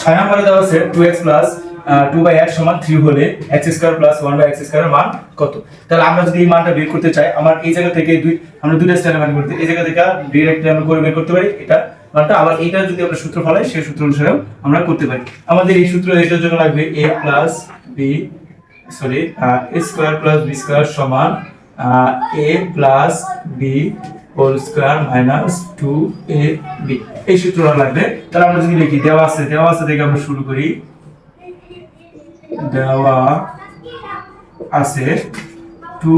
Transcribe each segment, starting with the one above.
ছয় নম্বরে দেওয়া আছে two x plus two by x সমান থ্রি হলে x square plus one by x স্কোয়ারের মান কত? তাহলে আমরা যদি এই মানটা বের করতে চাই, আমার এই জায়গা থেকে দুই, আমরা দুইটা স্টাইলে মান করতে, এই জায়গা থেকে ডিরেক্ট আমরা করে বের করতে পারি, এটা মানটা। আবার এইটা যদি আমরা সূত্র ফলাই, সেই সূত্র অনুসারেও আমরা করতে পারি। আমাদের এই সূত্র এটার জন্য লাগবে A plus B sorry A square plus B square সমান A plus B whole square minus two A B এই সূত্রটা লাগবে। তাহলে আমরা যদি লিখি, দেওয়া আছে দেওয়া আছে থেকে আমরা শুরু করি। দেওয়া আছে two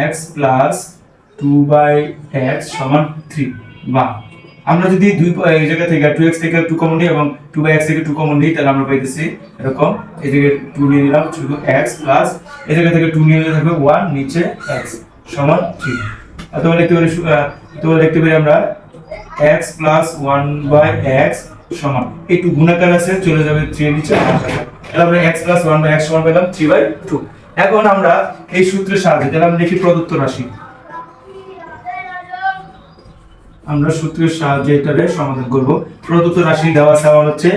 x plus two by x সমান থ্রি বা আমরা যদি দুই এই জায়গা থেকে টু এক্স থেকে টু কমন নিই এবং টু বাই এক্স থেকে টু কমন নিই, তাহলে আমরা পাইতেছি এরকম। এই জায়গায় টু নিয়ে নিলাম, শুধু এক্স প্লাস এই জায়গা থেকে টু নিয়ে নিলে থাকবে ওয়ান নিচে এক্স সমান থ্রি অথবা লিখতে পারি অথবা লিখতে পারি আমরা x plus one by x সমান। একটু গুণাকার আছে, চলে যাবে থ্রি নিচে। তাহলে আমরা x plus one by x সমান পেলাম থ্রি বাই টু এখন আমরা এই সূত্রের সাহায্যে, তাহলে আমরা লিখি প্রদত্ত রাশি। আমরা সূত্রের সাহায্যে এটারে সমাধান করব। প্রদত্ত রাশি দেওয়া আমার হচ্ছে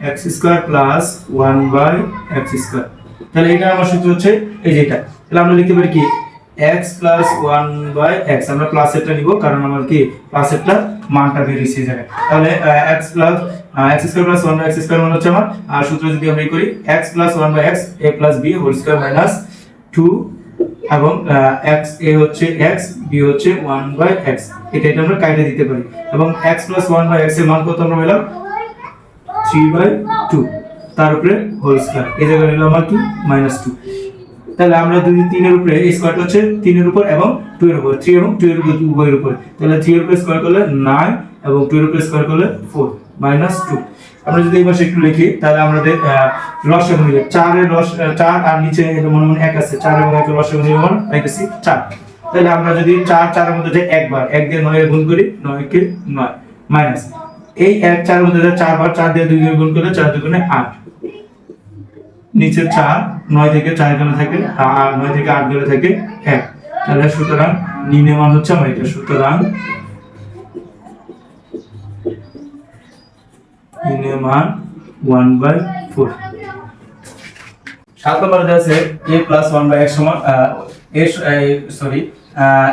x square plus one by x square তাহলে এটা আমার সূত্র হচ্ছে এই যে এটা। তাহলে আমরা লিখতে পারি কি? X plus one by x আমরা প্লাস এটা নিব, কারণ আমার কি প্লাস একটা মানটা বেরিয়েছে জায়গায়। তাহলে x plus x square plus one by x square মানে হচ্ছে আমার, আর সূত্র যদি আমরা করি x plus one by x a plus b whole square minus two এবং এক্স এ হচ্ছে এক্স বি হচ্ছে ওয়ান বাই এক্স এটা এটা আমরা কাইটে দিতে পারি। এবং এক্স প্লাস ওয়ান বাই এক্সের মান কত আমরা পেলাম? থ্রি বাই টু তার উপরে হোল স্কোয়ার এই জায়গায় হলো আমার কি? মাইনাস টু তাহলে আমরা যদি তিনের উপরে স্কোয়ারটা হচ্ছে তিনের উপর এবং টু এর উপর থ্রি এবং টু এর উপর উভয়ের উপর। তাহলে থ্রি এর উপরে স্কোয়ার করলে নাইন এবং টু এর উপরে স্কোয়ার করলে ফোর মাইনাস টু আমরা যদি এই পাশে একটু লিখি তাহলে আমাদের লসাগু মিলে চারের আহ, চার আর নিচে মনে মনে এক আছে চার এবং লসাগু মিলে আমার পাইতেছি চার। তাহলে আমরা যদি চার চারের মধ্যে যে একবার এক দিয়ে নয় গুণ করি নয়কে নয় মাইনাস এই এক চারের মধ্যে চারবার চার দিয়ে দুই গুণ করলে চার দুগুণে আট। নিচে চার, নয় থেকে চার গেলে থাকে, আর নয় থেকে আট গেলে থাকে এক। তাহলে সুতরাং নিম্ন মান হচ্ছে আমার এটা, সুতরাং মান ওয়ান বাই ফোর সাত নম্বরে আছে a plus one by x সমান a sorry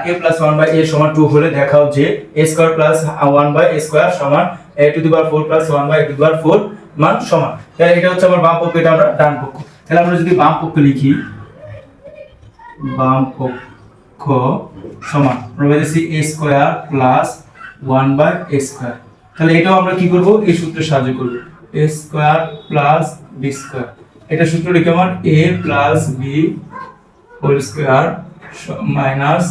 a plus one by a সমান টু হলে দেখাও যে a square plus one by a square সমান a to the power four plus one by to the power four মান সমান। তাহলে এটা হচ্ছে আমার বাম পক্ষ, এটা আমরা ডান পক্ষ। তাহলে আমরা যদি বাম পক্ষ লিখি, বাম পক্ষ সমান, আমরা পেয়েছি a square plus one by a square তাহলে এটাও আমরা কি করব? এই সূত্রের সাহায্য করব। A square plus b square এটা সূত্র লিখে আমার a plus b whole square minus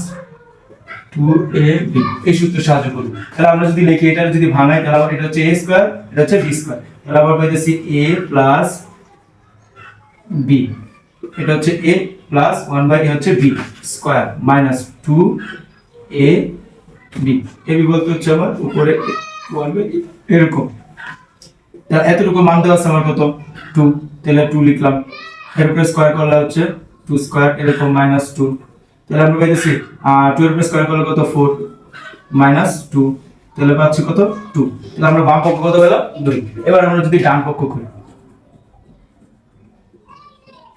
two a b এই সূত্রে সাহায্য করব। তাহলে আমরা যদি লিখি এটা যদি ভাঙাই, তাহলে এটা হচ্ছে এ স্কোয়ার এটা হচ্ছে বি স্কোয়ার তাহলে আবার পাইতেছি এ প্লাস বি এটা হচ্ছে a plus one by a হচ্ছে b square minus two a b a b বলতে হচ্ছে আমার উপরে ওয়ান বাই এরকম। তাহলে এতটুকু মান দেওয়া আছে আমার কত? টু তাহলে টু লিখলাম। এর উপরে স্কোয়ার করলে হচ্ছে টু স্কোয়ার এরকম মাইনাস টু তাহলে আমরা পেয়েছি টু এর উপরে স্কোয়ার করলে কত? ফোর মাইনাস টু তাহলে পাচ্ছি কত? টু তাহলে আমরা বাম পক্ষ কত পেলাম? দুই। এবার আমরা যদি ডান পক্ষ করি।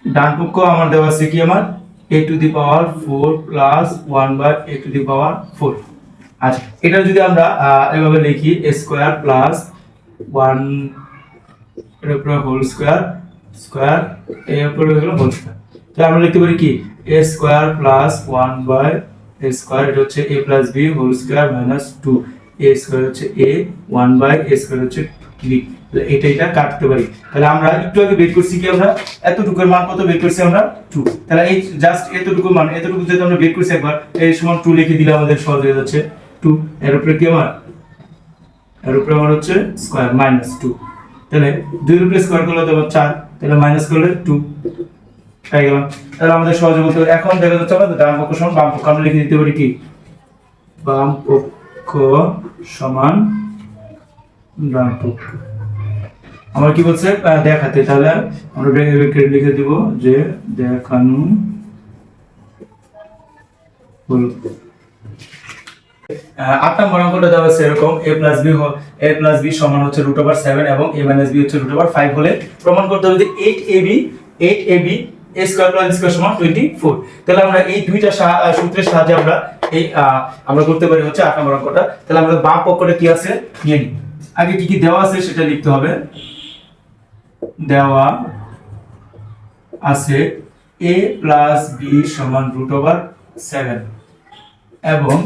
ডান পক্ষ আমার দেওয়া আছে কি আমার? A to the power four plus one by a to the power four আচ্ছা এটা যদি আমরা এভাবে লিখি এ স্কোয়ার প্লাস ওয়ানের উপরে হোল স্কোয়ার স্কোয়ার এর উপরে হলো হোল স্কোয়ার তাহলে আমরা লিখতে পারি কি? A square plus one by a square এটা হচ্ছে a plus b whole square minus two a হচ্ছে এ ওয়ান বাই হচ্ছে বি এটা এটা কাটতে পারি। তাহলে আমরা একটু আগে কি আমরা? মান আমরা? টু তাহলে এই জাস্ট মান, এতটুকু যদি আমরা একবার, এই টু লিখে দিলে আমাদের সহজ হয়ে যাচ্ছে। টু কি আমার? আমার হচ্ছে স্কোয়ার মাইনাস টু তাহলে দুই স্কোয়ার করলে চার, তাহলে মাইনাস টু গেলাম। তাহলে আমাদের সহজে বলতে এখন দেখা যাচ্ছে লিখে দিতে পারি কি? সমান ডান পক্ষ আমরা কি বলছে? দেখাতে। তাহলে আমরা লিখে দিব যে দেখানো হলো। আট নম্বর অঙ্কটা দেওয়া হচ্ছে এরকম। A plus b a plus b সমান হচ্ছে রুট ওভার সেভেন এবং এ মাইনাস বি হচ্ছে রুট ওভার ফাইভ হলে প্রমাণ করতে হবে যে eight a b eight a b তাহলে আমরা এই দুইটা সূত্রের সাহায্যে আমরা এই আমরা করতে পারি হচ্ছে আট নম্বর অঙ্কটা। তাহলে আমরা বাম পক্ষটা কি আছে? নিয়ে নিই। আগে কি কি দেওয়া আছে সেটা লিখতে হবে। দেওয়া আছে এ প্লাস বি সমান রুট ওভার সেভেন এবং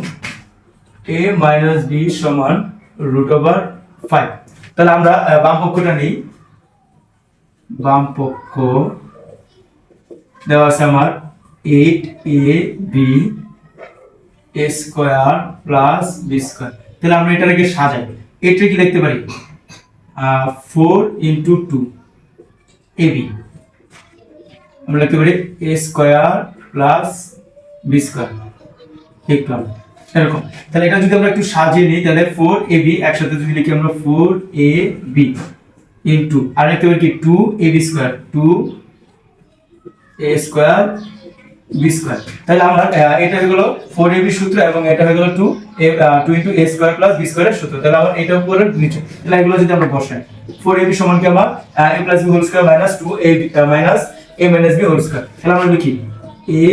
এ মাইনাস বি সমান রুট ওভার ফাইভ তাহলে আমরা বাম পক্ষটা নিই। বাম পক্ষ দেওয়া আছে আমার eight a b a square plus b square. তাহলে আমরা এটাকে সাজাই। এটা কি পারি? Four into two a b. আমরা লিখতে পারি a square plus b square. এরকম। তাহলে এটা যদি আমরা একটু সাজিয়ে নিই, তাহলে ফোর এ বি একসাথে যদি লিখি আমরা ফোর এ বি ইন্টু, আর লিখতে পারি কি? Two a b square, two a square b square তাহলে আমরা এটা হয়ে গেলো ফোর এ বি সূত্র এবং এটা হয়ে গেলো two a two into a square plus b স্কোয়ারের সূত্র। তাহলে আমার এটা উপরে নিচে, তাহলে এগুলো যদি আমরা বসাই ফোর এ বি সমান কি আমার a plus b whole square minus two a minus a minus b whole square তাহলে আমরা লিখি a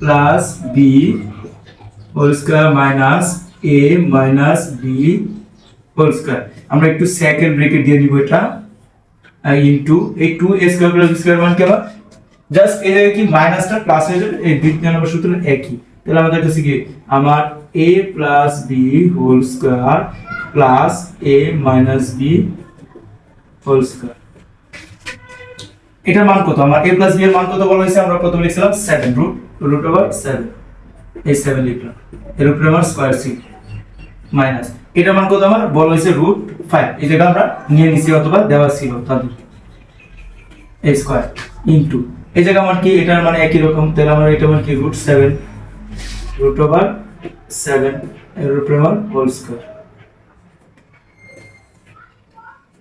plus b whole square minus a minus b whole square আমরা একটু সেকেন্ড ব্রেকেট দিয়ে দিব এটা ইনটু এই two a square plus square মান কি আবার জাস্ট এই জায়গায় কি মাইনাসটা প্লাস হয়ে যাবে? এই দ্বিতীয় নম্বর সূত্র একই। তাহলে আমাদের কাছে কি? আমার a plus b whole square plus a minus b whole square এটার মান কত? আমার এ প্লাস বি এর মান কত বলা হয়েছে? আমরা প্রথমে লিখছিলাম seven root root over seven এই সেভেন লিখলাম। এর উপরে আমার স্কোয়ার সি মাইনাস এটার মান কত আমার? বলা হয়েছে রুট ফাইভ এই জায়গা আমরা নিয়ে নিছি অথবা দেওয়া ছিল তাদের। এ স্কোয়ার ইন্টু এই জায়গা আমার কি, এটার মানে একই রকম, তাহলে আমার এটা মানে কি root seven root over seven উপরে আমার হোল স্কোয়ার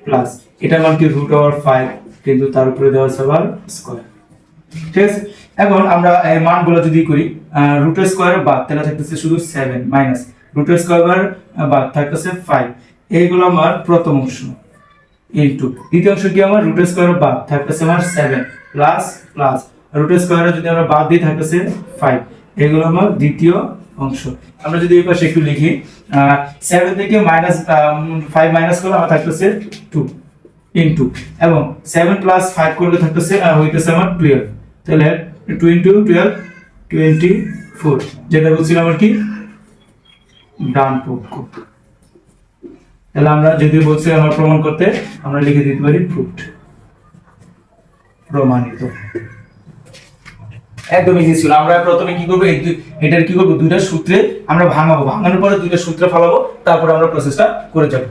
প্লাস এটা মান কি রুট ওভার ফাইভ কিন্তু তার উপরে দেওয়া আছে আবার স্কোয়ার ঠিক আছে? এখন আমরা এই মানগুলো যদি করি রুটের স্কোয়ার বাদ, তাহলে থাকতেছে শুধু সেভেন মাইনাস রুটের স্কোয়ার বাদ থাকতেছে ফাইভ এইগুলো আমার প্রথম অংশ ইন্টু দ্বিতীয় অংশ কি আমার? রুটের স্কোয়ার বাদ, থাকতেছে আমার সেভেন প্লাস প্লাস রুটের স্কোয়ারে যদি আমরা বাদ দিই থাকতেছে ফাইভ এগুলো আমার দ্বিতীয় অংশ। আমরা যদি এই পাশে একটু লিখি সেভেন থেকে মাইনাস ফাইভ মাইনাস করলে আমার থাকতেছে টু ইন্টু এবং সেভেন প্লাস ফাইভ করলে থাকতেছে হইতেছে আমার টুয়েলভ তাহলে two into twelve twenty four যেটা বলছিলাম আমার কি, ডান পক্ষ। তাহলে আমরা যদি বলছি আমার প্রমাণ করতে, আমরা লিখে দিতে পারি প্রুফড প্রমাণিত। একদমই ইজি ছিল। আমরা প্রথমে কি করব? এটার কি করব? দুইটা সূত্রে আমরা ভাঙাবো। ভাঙানোর পরে দুইটা সূত্রে ফালাবো। তারপরে আমরা প্রসেসটা করে যাব।